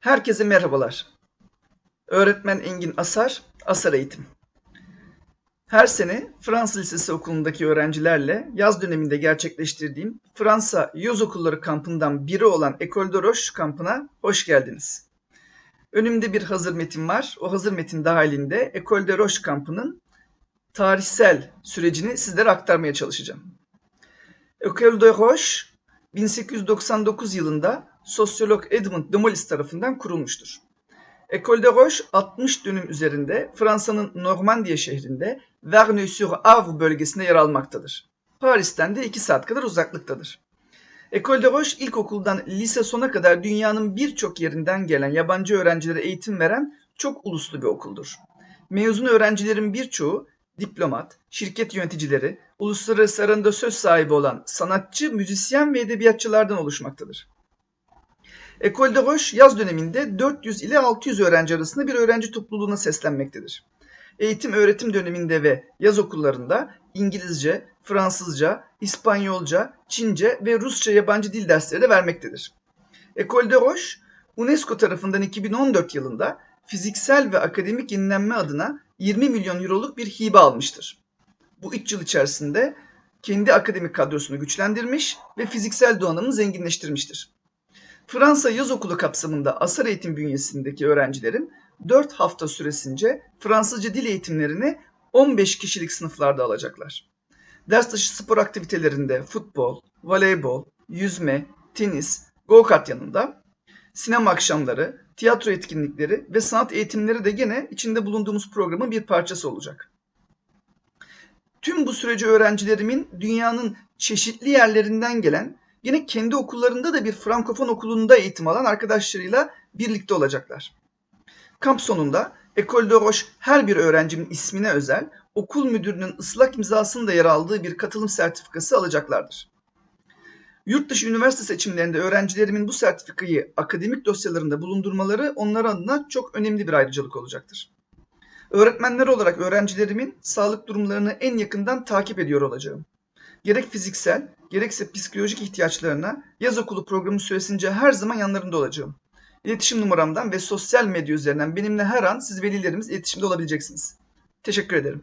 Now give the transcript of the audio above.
Herkese merhabalar. Öğretmen Engin Asar, Asar Eğitim. Her sene Fransız Lisesi okulundaki öğrencilerle yaz döneminde gerçekleştirdiğim Fransa Yaz Okulları kampından biri olan Ecole de Roche kampına hoş geldiniz. Önümde bir hazır metin var. O hazır metin dahilinde Ecole de Roche kampının tarihsel sürecini sizlere aktarmaya çalışacağım. Ecole de Roche 1899 yılında sosyolog Edmund de Molis tarafından kurulmuştur. Ecole de Roche 60 dönüm üzerinde Fransa'nın Normandiya şehrinde Verneuil-sur-Avre bölgesinde yer almaktadır. Paris'ten de 2 saat kadar uzaklıktadır. Ecole de Roche ilkokuldan lise sona kadar dünyanın birçok yerinden gelen yabancı öğrencilere eğitim veren çok uluslu bir okuldur. Mezun öğrencilerin birçoğu diplomat, şirket yöneticileri, uluslararası arasında söz sahibi olan sanatçı, müzisyen ve edebiyatçılardan oluşmaktadır. Ecole de Roche yaz döneminde 400 ile 600 öğrenci arasında bir öğrenci topluluğuna seslenmektedir. Eğitim öğretim döneminde ve yaz okullarında İngilizce, Fransızca, İspanyolca, Çince ve Rusça yabancı dil dersleri de vermektedir. Ecole de Roche, UNESCO tarafından 2014 yılında fiziksel ve akademik yenilenme adına 20 milyon euroluk bir hibe almıştır. Bu 3 yıl içerisinde kendi akademik kadrosunu güçlendirmiş ve fiziksel donanımını zenginleştirmiştir. Fransa yaz okulu kapsamında asar eğitim bünyesindeki öğrencilerin 4 hafta süresince Fransızca dil eğitimlerini 15 kişilik sınıflarda alacaklar. Ders dışı spor aktivitelerinde futbol, voleybol, yüzme, tenis, go-kart yanında sinema akşamları, tiyatro etkinlikleri ve sanat eğitimleri de gene içinde bulunduğumuz programın bir parçası olacak. Tüm bu süreci öğrencilerimin dünyanın çeşitli yerlerinden gelen, yine kendi okullarında da bir Frankofon okulunda eğitim alan arkadaşlarıyla birlikte olacaklar. Kamp sonunda Ecole de Roche her bir öğrencinin ismine özel okul müdürünün ıslak imzasının da yer aldığı bir katılım sertifikası alacaklardır. Yurt dışı üniversite seçimlerinde öğrencilerimin bu sertifikayı akademik dosyalarında bulundurmaları onlar adına çok önemli bir ayrıcalık olacaktır. Öğretmenler olarak öğrencilerimin sağlık durumlarını en yakından takip ediyor olacağım. Gerek fiziksel, gerekse psikolojik ihtiyaçlarına yaz okulu programı süresince her zaman yanlarında olacağım. İletişim numaramdan ve sosyal medya üzerinden benimle her an siz velilerimiz iletişimde olabileceksiniz. Teşekkür ederim.